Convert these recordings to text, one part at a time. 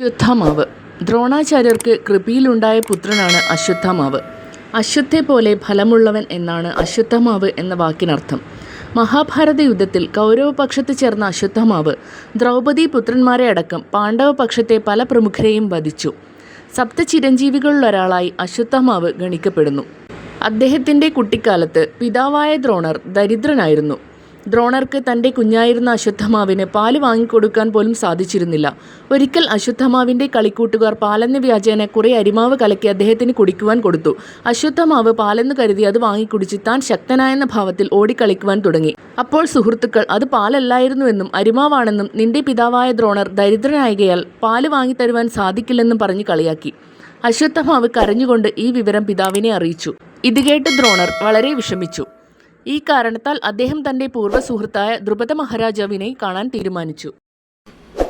അശ്വത്ഥമാവ്. ദ്രോണാചാര്യർക്ക് കൃപിയിലുണ്ടായ പുത്രനാണ് അശ്വത്ഥമാവ്. അശ്വത്തെ പോലെ ഫലമുള്ളവൻ എന്നാണ് അശ്വത്ഥമാവ് എന്ന വാക്കിനർത്ഥം. മഹാഭാരത യുദ്ധത്തിൽ കൗരവപക്ഷത്ത് ചേർന്ന അശ്വത്ഥമാവ് ദ്രൗപദി പുത്രന്മാരെ അടക്കം പാണ്ഡവപക്ഷത്തെ പല പ്രമുഖരെയും വധിച്ചു. സപ്ത ചിരഞ്ജീവികളിലൊരാളായി അശ്വത്ഥമാവ് ഗണിക്കപ്പെടുന്നു. അദ്ദേഹത്തിന്റെ കുട്ടിക്കാലത്ത് പിതാവായ ദ്രോണർ ദരിദ്രനായിരുന്നു. ദ്രോണർക്ക് തന്റെ കുഞ്ഞായിരുന്ന അശ്വത്ഥമാവിന് പാൽ വാങ്ങിക്കൊടുക്കാൻ പോലും സാധിച്ചിരുന്നില്ല. ഒരിക്കൽ അശ്വത്ഥമാവിന്റെ കളിക്കൂട്ടുകാർ പാലെന്ന വ്യാജേന കുറേ അരിമാവ് കലക്കി അദ്ദേഹത്തിന് കുടിക്കുവാൻ കൊടുത്തു. അശ്വത്ഥമാവ് പാലെന്ന് കരുതി അത് വാങ്ങിക്കുടിച്ച് താൻ ശക്തനായെന്ന ഭാവത്തിൽ ഓടിക്കളിക്കുവാൻ തുടങ്ങി. അപ്പോൾ സുഹൃത്തുക്കൾ അത് പാലല്ലായിരുന്നുവെന്നും അരിമാവാണെന്നും നിന്റെ പിതാവായ ദ്രോണർ ദരിദ്രനായകയാൽ പാൽ വാങ്ങിത്തരുവാൻ സാധിക്കില്ലെന്നും പറഞ്ഞ് കളിയാക്കി. അശ്വത്ഥമാവ് കരഞ്ഞുകൊണ്ട് ഈ വിവരം പിതാവിനെ അറിയിച്ചു. ഇത് കേട്ട് ദ്രോണർ വളരെ വിഷമിച്ചു. ഈ കാരണത്താൽ അദ്ദേഹം തന്റെ പൂർവ സുഹൃത്തായ ദ്രുപദ മഹാരാജാവിനെ കാണാൻ തീരുമാനിച്ചു.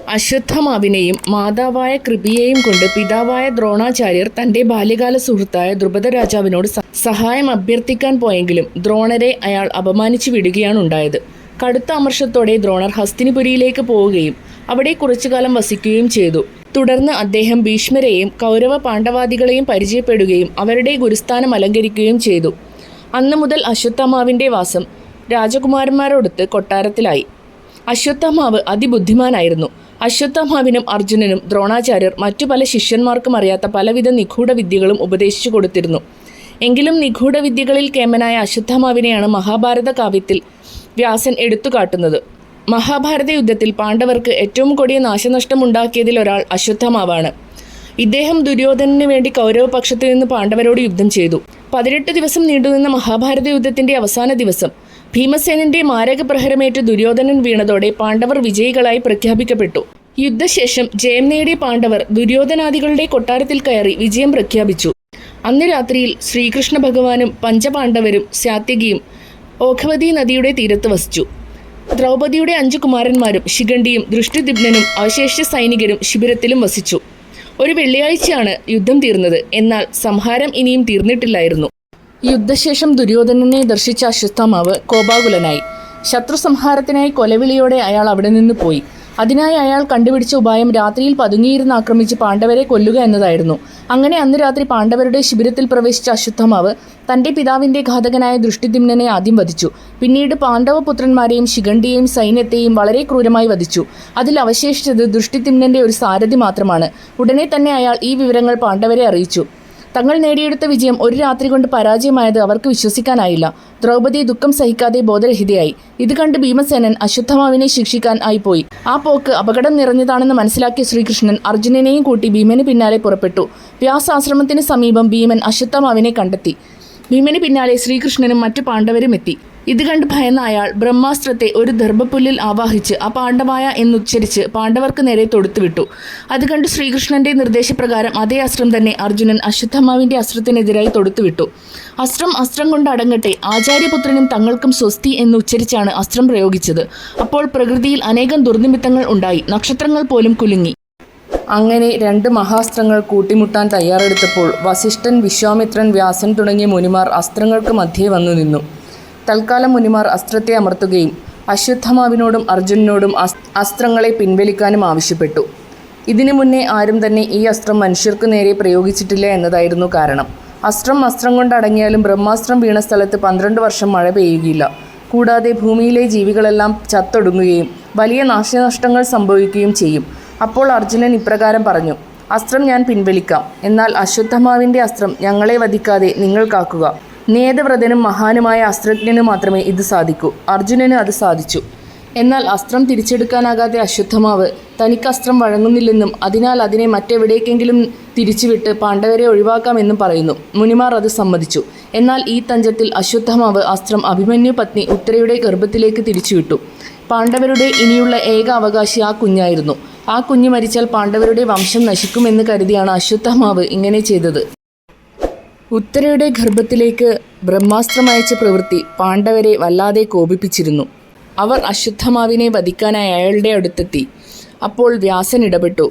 അശ്വത്ഥമാവിനെയും മാതാവായ കൃപിയെയും കൊണ്ട് പിതാവായ ദ്രോണാചാര്യർ തന്റെ ബാല്യകാല സുഹൃത്തായ ദ്രുപദ രാജാവിനോട് സഹായം അഭ്യർത്ഥിക്കാൻ പോയെങ്കിലും ദ്രോണരെ അയാൾ അപമാനിച്ചു വിടുകയാണ് ഉണ്ടായത്. കടുത്ത അമർഷത്തോടെ ദ്രോണർ ഹസ്തിനിപുരിയിലേക്ക് പോവുകയും അവിടെ കുറച്ചുകാലം വസിക്കുകയും ചെയ്തു. തുടർന്ന് അദ്ദേഹം ഭീഷ്മരെയും കൗരവ പാണ്ഡവാദികളെയും പരിചയപ്പെടുകയും അവരുടെ ഗുരുസ്ഥാനം അലങ്കരിക്കുകയും ചെയ്തു. അന്നു മുതൽ അശ്വത്ഥമാവിന്റെ വാസം രാജകുമാരന്മാരോടൊത്ത് കൊട്ടാരത്തിലായി. അശ്വത്ഥമാവ് അതിബുദ്ധിമാനായിരുന്നു. അശ്വത്ഥമാവിനും അർജുനനും ദ്രോണാചാര്യർ മറ്റു പല ശിഷ്യന്മാർക്കും അറിയാത്ത പലവിധ നിഗൂഢ വിദ്യകളും ഉപദേശിച്ചു കൊടുത്തിരുന്നു. എങ്കിലും നിഗൂഢ വിദ്യകളിൽ കേമനായ അശ്വത്ഥമാവിനെയാണ് മഹാഭാരത കാവ്യത്തിൽ വ്യാസൻ എടുത്തുകാട്ടുന്നത്. മഹാഭാരത യുദ്ധത്തിൽ പാണ്ഡവർക്ക് ഏറ്റവും കൊടിയ നാശനഷ്ടമുണ്ടാക്കിയതിൽ ഒരാൾ അശ്വത്ഥമാവാണ്. ഇദ്ദേഹം ദുര്യോധനന് വേണ്ടി കൗരവപക്ഷത്തു നിന്ന് പാണ്ഡവരോട് യുദ്ധം ചെയ്തു. പതിനെട്ട് ദിവസം നീണ്ടുനിന്ന മഹാഭാരത യുദ്ധത്തിന്റെ അവസാന ദിവസം ഭീമസേനന്റെ മാരക പ്രഹരമേറ്റ് ദുര്യോധനൻ വീണതോടെ പാണ്ഡവർ വിജയികളായി പ്രഖ്യാപിക്കപ്പെട്ടു. യുദ്ധശേഷം ജയം നേടിയ പാണ്ഡവർ ദുര്യോധനാദികളുടെ കൊട്ടാരത്തിൽ കയറി വിജയം പ്രഖ്യാപിച്ചു. അന്ന് രാത്രിയിൽ ശ്രീകൃഷ്ണ ഭഗവാനും പഞ്ചപാണ്ഡവരും സാത്യകിയും ഓഘവതി നദിയുടെ തീരത്ത് വസിച്ചു. ദ്രൗപദിയുടെ അഞ്ചു കുമാരന്മാരും ശിഖണ്ഡിയും ദൃഷ്ടിദിഗ്നനും അവശേഷ സൈനികരും ശിബിരത്തിലും വസിച്ചു. ഒരു വെള്ളിയാഴ്ചയാണ് യുദ്ധം തീർന്നത്. എന്നാൽ സംഹാരം ഇനിയും തീർന്നിട്ടില്ലായിരുന്നു. യുദ്ധശേഷം ദുര്യോധനനെ ദർശിച്ച അശ്വത്ഥാമാവ് കോപാകുലനായി. ശത്രു സംഹാരത്തിനായി കൊലവിളിയോടെ അയാൾ അവിടെ നിന്ന് പോയി. അതിനായി അയാൾ കണ്ടുപിടിച്ച ഉപായം രാത്രിയിൽ പതുങ്ങിയിരുന്ന് ആക്രമിച്ച് പാണ്ഡവരെ കൊല്ലുക എന്നതായിരുന്നു. അങ്ങനെ അന്ന് രാത്രി പാണ്ഡവരുടെ ശിബിരത്തിൽ പ്രവേശിച്ച അശ്വത്ഥമാവ് തന്റെ പിതാവിന്റെ ഘാതകനായ ദൃഷ്ടിദിമ്നനെ ആദ്യം വധിച്ചു. പിന്നീട് പാണ്ഡവപുത്രന്മാരെയും ശിഖണ്ഡിയെയും സൈന്യത്തെയും വളരെ ക്രൂരമായി വധിച്ചു. അതിൽ അവശേഷിച്ചത് ദൃഷ്ടിദിമ്നന്റെ ഒരു സാരഥി മാത്രമാണ്. ഉടനെ തന്നെ അയാൾ ഈ വിവരങ്ങൾ പാണ്ഡവരെ അറിയിച്ചു. തങ്ങൾ നേടിയെടുത്ത വിജയം ഒരു രാത്രി കൊണ്ട് പരാജയമായത് അവർക്ക് വിശ്വസിക്കാനായില്ല. ദ്രൗപദി ദുഃഖം സഹിക്കാതെ ബോധരഹിതയായി. ഇത് കണ്ട് ഭീമസേനൻ അശ്വത്ഥമാവിനെ ശിക്ഷിക്കാൻ ആയിപ്പോയി. ആ പോക്ക് അപകടം നിറഞ്ഞതാണെന്ന് മനസ്സിലാക്കിയ ശ്രീകൃഷ്ണൻ അർജുനനെയും കൂട്ടി ഭീമന് പിന്നാലെ പുറപ്പെട്ടു. വ്യാസാശ്രമത്തിന് സമീപം ഭീമൻ അശ്വത്ഥമാവിനെ കണ്ടെത്തി. ഭീമന് പിന്നാലെ ശ്രീകൃഷ്ണനും മറ്റു പാണ്ഡവരും എത്തി. ഇത് കണ്ട് ഭയന്ന അയാൾ ബ്രഹ്മാസ്ത്രത്തെ ഒരു ദർഭപ്പുല്ലിൽ ആവാഹിച്ച് ആ പാണ്ഡവായ എന്നുച്ചരിച്ച് പാണ്ഡവർക്ക് നേരെ തൊടുത്തുവിട്ടു. അത് കണ്ട് ശ്രീകൃഷ്ണന്റെ നിർദ്ദേശപ്രകാരം അതേ അസ്ത്രം തന്നെ അർജുനൻ അശ്വത്ഥമാവിന്റെ അസ്ത്രത്തിനെതിരായി തൊടുത്തുവിട്ടു. അസ്ത്രം അസ്ത്രം കൊണ്ട് അടങ്ങട്ടെ ആചാര്യപുത്രനും തങ്ങൾക്കും സ്വസ്തി എന്ന് ഉച്ചരിച്ചാണ് അസ്ത്രം പ്രയോഗിച്ചത്. അപ്പോൾ പ്രകൃതിയിൽ അനേകം ദുർനിമിത്തങ്ങൾ ഉണ്ടായി. നക്ഷത്രങ്ങൾ പോലും കുലുങ്ങി. അങ്ങനെ രണ്ട് മഹാസ്ത്രങ്ങൾ കൂട്ടിമുട്ടാൻ തയ്യാറെടുത്തപ്പോൾ വസിഷ്ഠൻ വിശ്വാമിത്രൻ വ്യാസൻ തുടങ്ങിയ മുനിമാർ അസ്ത്രങ്ങൾക്ക് മധ്യേ വന്നു നിന്നു. തൽക്കാലം മുനിമാർ അസ്ത്രത്തെ അമർത്തുകയും അശ്വത്ഥമാവിനോടും അർജുനനോടും അസ്ത്രങ്ങളെ പിൻവലിക്കാനും ആവശ്യപ്പെട്ടു. ഇതിനു മുന്നേ ആരും തന്നെ ഈ അസ്ത്രം മനുഷ്യർക്ക് നേരെ പ്രയോഗിച്ചിട്ടില്ല എന്നതായിരുന്നു കാരണം. അസ്ത്രം അസ്ത്രം കൊണ്ടടങ്ങിയാലും ബ്രഹ്മാസ്ത്രം വീണ സ്ഥലത്ത് പന്ത്രണ്ട് വർഷം മഴ പെയ്യുകയില്ല. കൂടാതെ ഭൂമിയിലെ ജീവികളെല്ലാം ചത്തൊടുങ്ങുകയും വലിയ നാശനഷ്ടങ്ങൾ സംഭവിക്കുകയും ചെയ്യും. അപ്പോൾ അർജുനൻ ഇപ്രകാരം പറഞ്ഞു അസ്ത്രം ഞാൻ പിൻവലിക്കാം. എന്നാൽ അശ്വത്ഥമാവിന്റെ അസ്ത്രം ഞങ്ങളെ വധിക്കാതെ നിങ്ങൾ കാക്കുക. നേതവ്രതനും മഹാനുമായ അസ്ത്രജ്ഞന് മാത്രമേ ഇത് സാധിക്കൂ. അർജുനന് അത് സാധിച്ചു. എന്നാൽ അസ്ത്രം തിരിച്ചെടുക്കാനാകാതെ അശ്വത്ഥമാവ് തനിക്ക് അസ്ത്രം വഴങ്ങുന്നില്ലെന്നും അതിനാൽ അതിനെ മറ്റെവിടേക്കെങ്കിലും തിരിച്ചുവിട്ട് പാണ്ഡവരെ ഒഴിവാക്കാമെന്നും പറയുന്നു. മുനിമാർ അത് സമ്മതിച്ചു. എന്നാൽ ഈ തഞ്ചത്തിൽ അശ്വത്ഥമാവ് അസ്ത്രം അഭിമന്യു പത്നി ഉത്തരയുടെ ഗർഭത്തിലേക്ക് തിരിച്ചുവിട്ടു. പാണ്ഡവരുടെ ഇനിയുള്ള ഏക അവകാശി ആ കുഞ്ഞായിരുന്നു. ആ കുഞ്ഞ് മരിച്ചാൽ പാണ്ഡവരുടെ വംശം നശിക്കുമെന്ന് കരുതിയാണ് അശ്വത്ഥമാവ് ഇങ്ങനെ ചെയ്തത്. ഉത്തരയുടെ ഗർഭത്തിലേക്ക് ബ്രഹ്മാസ്ത്രം അയച്ച പ്രവൃത്തി പാണ്ഡവരെ വല്ലാതെ കോപിപ്പിച്ചിരുന്നു. അവർ അശ്വത്ഥമാവിനെ വധിക്കാനായി അയാളുടെ അടുത്തെത്തി. അപ്പോൾ വ്യാസൻ ഇടപെട്ടു.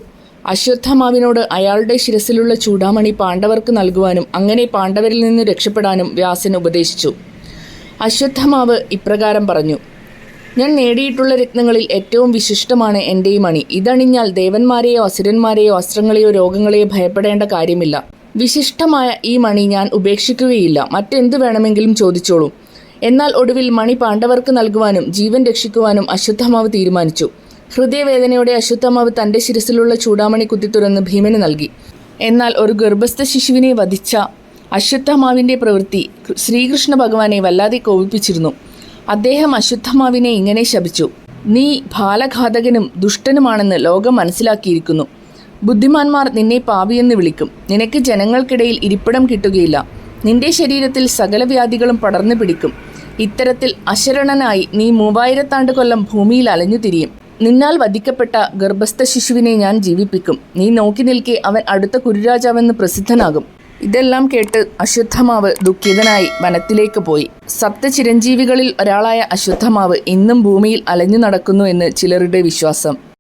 അശ്വത്ഥമാവിനോട് അയാളുടെ ശിരസിലുള്ള ചൂടാമണി പാണ്ഡവർക്ക് നൽകുവാനും അങ്ങനെ പാണ്ഡവരിൽ നിന്ന് രക്ഷപ്പെടാനും വ്യാസൻ ഉപദേശിച്ചു. അശ്വത്ഥമാവ് ഇപ്രകാരം പറഞ്ഞു ഞാൻ നേടിയിട്ടുള്ള രത്നങ്ങളിൽ ഏറ്റവും വിശിഷ്ടമാണ് എന്റെ ഈ മണി ഇതണിഞ്ഞാൽ ദേവന്മാരെയോ അസുരന്മാരെയോ അസ്ത്രങ്ങളെയോ രോഗങ്ങളെയോ ഭയപ്പെടേണ്ട കാര്യമില്ല. വിശിഷ്ടമായ ഈ മണി ഞാൻ ഉപേക്ഷിക്കുകയില്ല. മറ്റെന്ത് വേണമെങ്കിലും ചോദിച്ചോളൂ. എന്നാൽ ഒടുവിൽ മണി പാണ്ഡവർക്ക് നൽകുവാനും ജീവൻ രക്ഷിക്കുവാനും അശ്വത്ഥമാവ് തീരുമാനിച്ചു. ഹൃദയവേദനയോടെ അശ്വത്ഥമാവ് തന്റെ ശിരസിലുള്ള ചൂടാമണി കുത്തിത്തുറന്ന് ഭീമന് നൽകി. എന്നാൽ ഒരു ഗർഭസ്ഥ ശിശുവിനെ വധിച്ച അശ്വത്ഥമാവിന്റെ പ്രവൃത്തി ശ്രീകൃഷ്ണ ഭഗവാനെ വല്ലാതെ കോപിപ്പിച്ചിരുന്നു. അദ്ദേഹം അശ്വത്ഥമാവിനെ ഇങ്ങനെ ശപിച്ചു. നീ ബാലഘാതകനും ദുഷ്ടനുമാണെന്ന് ലോകം മനസ്സിലാക്കിയിരിക്കുന്നു. ബുദ്ധിമാന്മാർ നിന്നെ പാപിയെന്ന് വിളിക്കും. നിനക്ക് ജനങ്ങൾക്കിടയിൽ ഇരിപ്പിടം കിട്ടുകയില്ല. നിന്റെ ശരീരത്തിൽ സകല വ്യാധികളും പടർന്നു പിടിക്കും. ഇത്തരത്തിൽ അശരണനായി നീ മൂവായിരത്താണ്ട് കൊല്ലം ഭൂമിയിൽ അലഞ്ഞു തിരിയും. നിന്നാൽ വധിക്കപ്പെട്ട ഗർഭസ്ഥ ശിശുവിനെ ഞാൻ ജീവിപ്പിക്കും. നീ നോക്കി നിൽക്കെ അവൻ അടുത്ത കുരുരാജാവെന്ന് പ്രസിദ്ധനാകും. ഇതെല്ലാം കേട്ട് അശ്വത്ഥമാവ് ദുഃഖിതനായി വനത്തിലേക്ക് പോയി. സപ്തചിരഞ്ജീവികളിൽ ഒരാളായ അശ്വത്ഥമാവ് ഇന്നും ഭൂമിയിൽ അലഞ്ഞു നടക്കുന്നു എന്ന് ചിലരുടെ വിശ്വാസം.